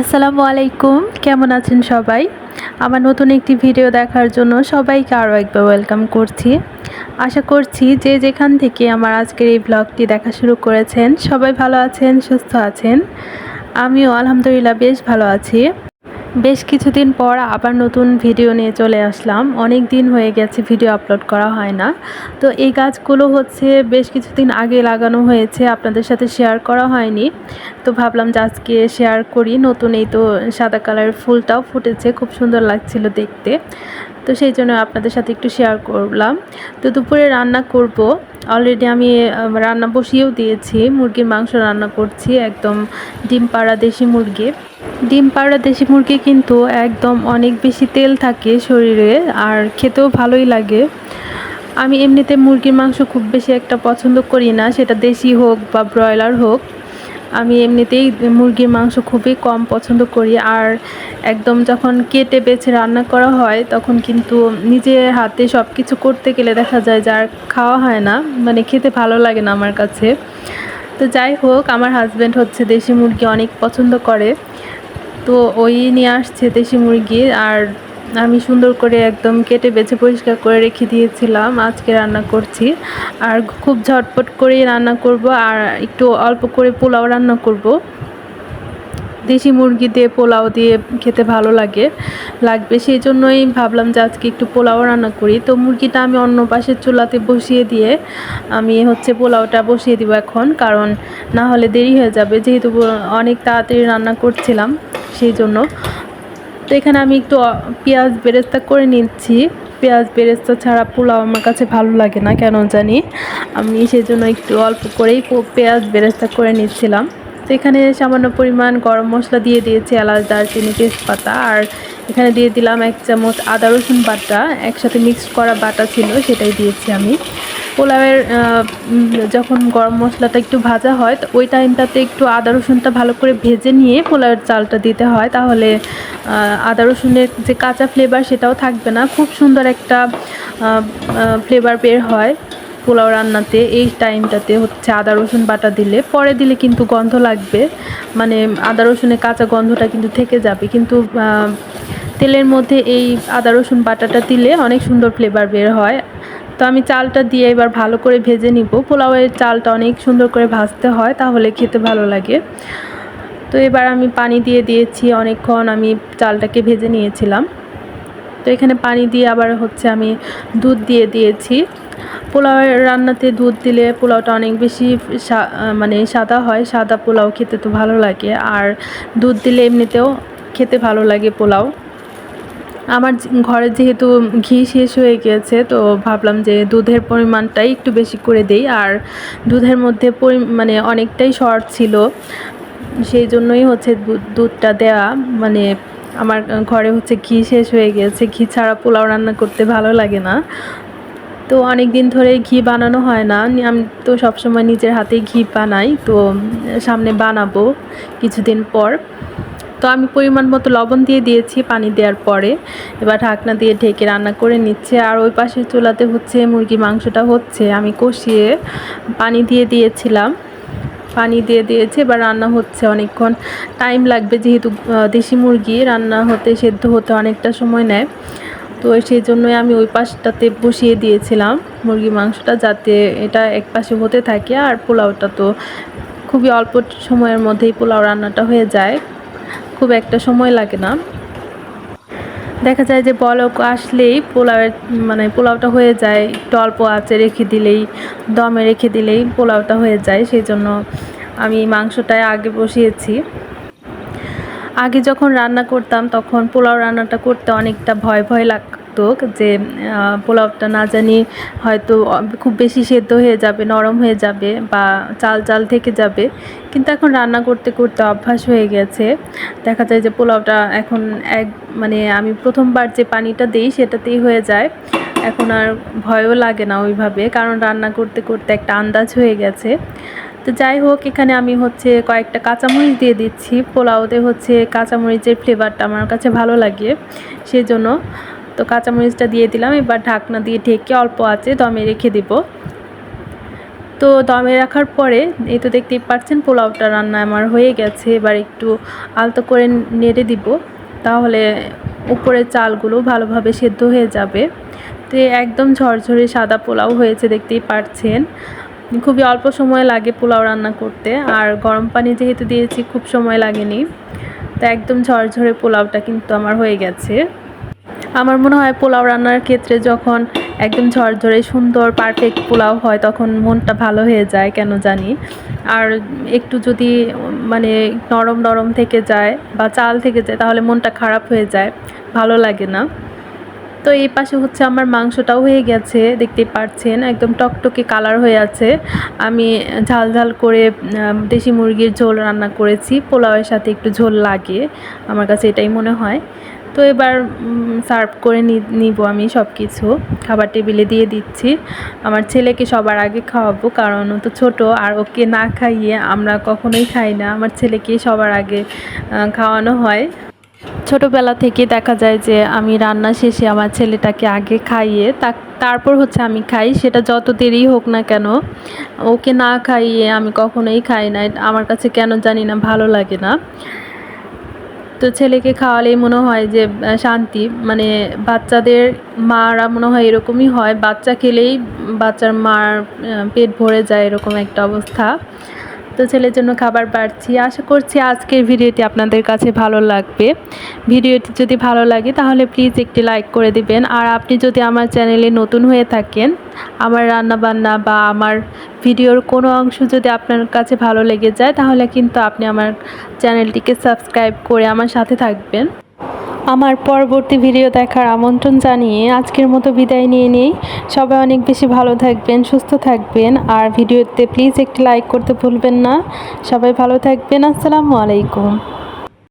আসসালামু আলাইকুম। কেমন আছেন সবাই? আমার নতুন একটি ভিডিও দেখার জন্য সবাইকে আরও একবার ওয়েলকাম করছি। আশা করছি যে যেখান থেকে আমার আজকের এই ব্লগটি দেখা শুরু করেছেন, সবাই ভালো আছেন, সুস্থ আছেন। আমিও আলহামদুলিল্লাহ বেশ ভালো আছি। বেশ কিছুদিন পর আবার নতুন ভিডিও নিয়ে চলে আসলাম। অনেক দিন হয়ে গেছে ভিডিও আপলোড করা হয় না। তো এই গাছগুলো হচ্ছে বেশ কিছুদিন আগে লাগানো হয়েছে, আপনাদের সাথে শেয়ার করা হয়নি। তো ভাবলাম যে আজকে শেয়ার করি। নতুন এই তো সাদা কালারের ফুলটাও ফুটেছে, খুব সুন্দর লাগছিল দেখতে। তো সেই জন্য আপনাদের সাথে একটু শেয়ার করলাম। তো দুপুরে রান্না করব। অলরেডি আমি রান্না বসিয়েও দিয়েছি। মুরগির মাংস রান্না করছি একদম ডিম পাড়া দেশি মুরগি। ডিম পাড়া দেশি মুরগি কিন্তু একদম অনেক বেশি তেল থাকে শরীরে আর খেতেও ভালোই লাগে। আমি এমনিতে মুরগির মাংস খুব বেশি একটা পছন্দ করি না। সেটা দেশি হোক বা ব্রয়লার হোক। আমি এমনিতেই মুরগির মাংস খুবই কম পছন্দ করি আর একদম যখন কেটে বেছে রান্না করা হয়, তখন কিন্তু নিজের হাতে সব কিছু করতে গেলে দেখা যায় যার খাওয়া হয় না মানে খেতে ভালো লাগে না আমার কাছে। তো যাই হোক, আমার হাজব্যান্ড হচ্ছে দেশি মুরগি অনেক পছন্দ করে। তো ওই নিয়ে আসছে দেশি মুরগি আর আমি সুন্দর করে একদম কেটে বেছে পরিষ্কার করে রেখে দিয়েছিলাম। আজকে রান্না করছি। আর খুব ঝটপট করেই রান্না করব আর একটু অল্প করে পোলাও রান্না করব। দেশি মুরগি দিয়ে পোলাও দিয়ে খেতে ভালো লাগে, লাগবে। সেই জন্যই ভাবলাম যে আজকে একটু পোলাও রান্না করি। তো মুরগিটা আমি অন্য পাশের চুলাতে বসিয়ে দিয়ে আমি হচ্ছে পোলাওটা বসিয়ে দিব এখন, কারণ না হলে দেরি হয়ে যাবে। যেহেতু অনেক তাড়াতাড়ি রান্না করছিলাম, সেই জন্য। তো এখানে আমি একটু পেঁয়াজ বেরেস্তা করে নিচ্ছি। পেঁয়াজ বেরেস্তা ছাড়া পোলাও আমার কাছে ভালো লাগে না, কেন জানি? আমি সেই জন্য একটু অল্প করেই পেঁয়াজ বেরেস্তা করে নিচ্ছিলাম। তো এখানে সামান্য পরিমাণ গরম মশলা দিয়ে দিয়েছি, এলাচ, দারচিনি, তেজপাতা। আর এখানে দিয়ে দিলাম এক চামচ আদা রসুন বাটা। একসাথে মিক্সড করা বাটা ছিল, সেটাই দিয়েছি আমি। পোলাওয়ের যখন গরম মশলাটা একটু ভাজা হয়, তো ওই টাইমটাতে একটু আদা রসুনটা ভালো করে ভেজে নিয়ে পোলাওয়ের চালটা দিতে হয়। তাহলে আদা রসুনের যে কাঁচা ফ্লেভার সেটাও থাকবে না। খুব সুন্দর একটা ফ্লেভার বের হয় পোলাও রান্নাতে এই টাইমটাতে হচ্ছে আদা রসুন বাটা দিলে। পরে দিলে কিন্তু গন্ধ লাগবে। মানে আদা রসুনের কাঁচা গন্ধটা কিন্তু থেকে যাবে। কিন্তু তেলের মধ্যে এই আদা রসুন বাটাটা দিলে অনেক সুন্দর ফ্লেভার বের হয়। তো আমি চালটা দিয়ে এবার ভালো করে ভেজে নিব। পোলাওয়ের চালটা অনেক সুন্দর করে ভাজতে হয়, তাহলে খেতে ভালো লাগে। তো এবার আমি পানি দিয়ে দিয়েছি, অনেকক্ষণ আমি চালটাকে ভেজে নিয়েছিলাম। তো এখানে পানি দিয়ে আবার হচ্ছে আমি দুধ দিয়ে দিয়েছি। পোলাওয়ের রান্নাতে দুধ দিলে পোলাওটা অনেক বেশি মানে সাদা হয়, সাদা পোলাও খেতে তো ভালো লাগে। আর দুধ দিলে এমনিতেও খেতে ভালো লাগে পোলাও। আমার ঘরে যেহেতু ঘি শেষ হয়ে গিয়েছে, তো ভাবলাম যে দুধের পরিমাণটাই একটু বেশি করে দেই। আর দুধের মধ্যে মানে অনেকটাই শর্ট ছিল, সেই জন্যই হচ্ছে দুধটা দেওয়া মানে আমার ঘরে হচ্ছে ঘি শেষ হয়ে গিয়েছে, ঘি ছাড়া পোলাও রান্না করতে ভালো লাগে না। তো অনেক দিন ধরে ঘি বানানো হয় না আমি তো সবসময় নিজের হাতেই ঘি বানাই, তো সামনে বানাবো কিছুদিন পর। তো আমি পরিমাণ মতো লবণ দিয়ে দিয়েছি পানি দেওয়ার পরে। এবার ঢাকনা দিয়ে ঢেকে রান্না করে নিচ্ছে। আর ওই পাশের চুলাতে হচ্ছে মুরগি মাংসটা হচ্ছে। আমি কষিয়ে পানি দিয়ে দিয়েছিলাম। পানি দিয়ে দিয়েছে। এবার রান্না হচ্ছে অনেকক্ষণ। টাইম লাগবে যেহেতু দেশি মুরগি। রান্না হতে, সেদ্ধ হতে অনেকটা সময় নেয়। তো সেই জন্যই আমি ওই পাশটাতে বসিয়ে দিয়েছিলাম মুরগি মাংসটা যাতে এটা এক পাশে হতে থাকে। আর পোলাওটা তো খুবই অল্প সময়ের মধ্যেই পোলাও রান্নাটা হয়ে যায়। খুব একটা সময় লাগে না। দেখা যায় যে বলক আসলেই পোলাওয়ের মানে পোলাওটা হয়ে যায়, একটু আছে রেখে দিলেই, দমে রেখে দিলেই পোলাওটা হয়ে যায় সেই জন্য আমি মাংসটায় আগে বসিয়েছি। আগে যখন রান্না করতাম তখন পোলাও রান্নাটা করতে অনেকটা ভয় ভয় লাগতো যে পোলাওটা না জানি হয়তো খুব বেশি সেদ্ধ হয়ে যাবে, নরম হয়ে যাবে বা চাল চাল থেকে যাবে। কিন্তু এখন রান্না করতে করতে অভ্যাস হয়ে গেছে। দেখা যায় যে পোলাওটা এখন এক মানে আমি প্রথমবার যে পানিটা দিই সেটাতেই হয়ে যায়। এখন আর ভয়ও লাগে না ওইভাবে, কারণ রান্না করতে করতে একটা আন্দাজ হয়ে গেছে। তো যাই হোক, এখানে আমি হচ্ছে কয়েকটা কাঁচামরিচ দিয়ে দিচ্ছি। পোলাওতে হচ্ছে কাঁচামরিচের ফ্লেভারটা আমার কাছে ভালো লাগে সেই জন্য তো কাঁচামরিচটা দিয়ে দিলাম। এবার ঢাকনা দিয়ে ঢেকে অল্প আছে দমে রেখে দিব। তো দমে রাখার পরে, এই তো দেখতেই পাচ্ছেন পোলাওটা রান্না আমার হয়ে গেছে। এবার একটু আলতো করে নেড়ে দিব। তাহলে উপরের চালগুলো ভালোভাবে সেদ্ধ হয়ে যাবে। তো একদম ঝরঝরে সাদা পোলাও হয়েছে, দেখতেই পাচ্ছেন। খুবই অল্প সময় লাগে পোলাও রান্না করতে। আর গরম পানি যেহেতু দিয়েছি, খুব সময় লাগেনি। তো একদম ঝরঝরে পোলাওটা কিন্তু আমার হয়ে গেছে। আমার মনে হয় পোলাও রান্নার ক্ষেত্রে যখন একদম ঝরঝরে, সুন্দর পারফেক্ট পোলাও হয়, তখন মনটা ভালো হয়ে যায়, কেন জানি। আর একটু যদি মানে নরম নরম থেকে যায় বা চাল থেকে যায়, তাহলে মনটা খারাপ হয়ে যায়, ভালো লাগে না। তো এই পাশে হচ্ছে আমার মাংসটাও হয়ে গেছে দেখতেই পাচ্ছেন একদম টকটকে কালার হয়ে আছে। আমি ঝাল ঝাল করে দেশি মুরগির ঝোল রান্না করেছি, পোলাওয়ের সাথে একটু ঝোল লাগে, আমার কাছে এটাই মনে হয়। তো এবার সার্ভ করে নিব আমি সব কিছু খাবার টেবিলে দিয়ে দিচ্ছি। আমার ছেলেকে সবার আগে খাওয়াবো, কারণ ও তো ছোটো, আর ওকে না খাইয়ে আমরা কখনোই খাই না। আমার ছেলেকে সবার আগে খাওয়ানো হয়। ছোটোবেলা থেকে দেখা যায় যে, আমি রান্না শেষে আমার ছেলেটাকে আগে খাইয়ে, তা, তারপর হচ্ছে আমি খাই। সেটা যত দেরি হোক না কেন, ওকে না খাইয়ে আমি কখনোই খাই না আমার কাছে কেন জানি না ভালো লাগে না। তো ছেলেকে খাওয়ালেই মনে হয় যে শান্তি। মানে বাচ্চাদের মারা মনে হয় এরকমই হয়। বাচ্চা খেলেই বাচ্চার মার পেট ভরে যায় এরকম একটা অবস্থা। তো ছেলের জন্য খাবার বাড়ছি আশা করছি আজকের ভিডিওটি আপনাদের কাছে ভালো লাগবে। ভিডিওটি যদি ভালো লাগে তাহলে প্লিজ একটি লাইক করে দিবেন। আর আপনি যদি আমার চ্যানেলে নতুন হয়ে থাকেন, আমার রান্না বান্না বা আমার ভিডিওর কোনো অংশ যদি আপনার কাছে ভালো লেগে যায়, তাহলে কিন্তু আপনি আমার চ্যানেলটিকে সাবস্ক্রাইব করে আমার সাথে থাকবেন। আমার পরবর্তী ভিডিও দেখার আমন্ত্রণ জানিয়ে আজকের মতো বিদায় নিয়ে নেই। সবাই অনেক বেশি ভালো থাকবেন, সুস্থ থাকবেন। আর ভিডিওতে প্লিজ একটি লাইক করতে ভুলবেন না। সবাই ভালো থাকবেন। আসসালামু আলাইকুম।